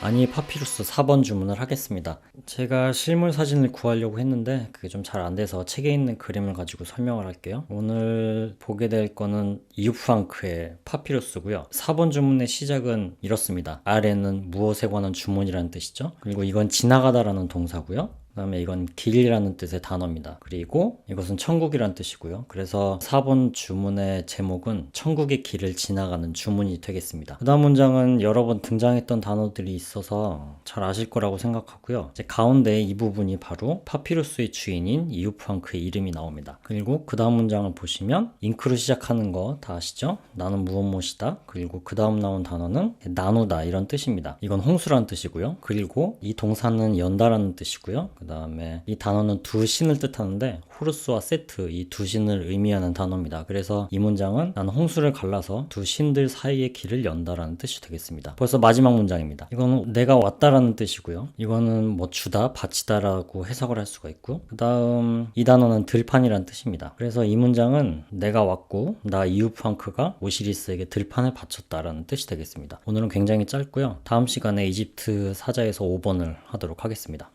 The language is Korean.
미니 파피루스 4번 주문을 하겠습니다. 제가 실물 사진을 구하려고 했는데 그게 좀 잘 안 돼서 책에 있는 그림을 가지고 설명을 할게요. 오늘 보게 될 거는 이유프랑크의 파피루스고요. 4번 주문의 시작은 이렇습니다. 아래는 무엇에 관한 주문이라는 뜻이죠. 그리고 이건 지나가다라는 동사고요. 그다음에 이건 길이라는 뜻의 단어입니다. 그리고 이것은 천국이라는 뜻이고요. 그래서 4번 주문의 제목은 천국의 길을 지나가는 주문이 되겠습니다. 그 다음 문장은 여러 번 등장했던 단어들이 있어서 잘 아실 거라고 생각하고요. 이제 가운데 이 부분이 바로 파피루스의 주인인 이유프랑크의 이름이 나옵니다. 그리고 그 다음 문장을 보시면 잉크로 시작하는 거 다 아시죠? 나는 무엇 무엇이다. 그리고 그 다음 나온 단어는 나누다 이런 뜻입니다. 이건 홍수라는 뜻이고요. 그리고 이 동사는 연다라는 뜻이고요. 그 다음에 이 단어는 두 신을 뜻하는데 호르스와 세트 이 두 신을 의미하는 단어입니다. 그래서 이 문장은 나는 홍수를 갈라서 두 신들 사이의 길을 연다라는 뜻이 되겠습니다. 벌써 마지막 문장입니다. 이거는 내가 왔다라는 뜻이고요. 이거는 뭐 주다, 바치다라고 해석을 할 수가 있고 그 다음 이 단어는 들판이라는 뜻입니다. 그래서 이 문장은 내가 왔고 나 이유프랑크가 오시리스에게 들판을 바쳤다라는 뜻이 되겠습니다. 오늘은 굉장히 짧고요. 다음 시간에 이집트 사자에서 5번을 하도록 하겠습니다.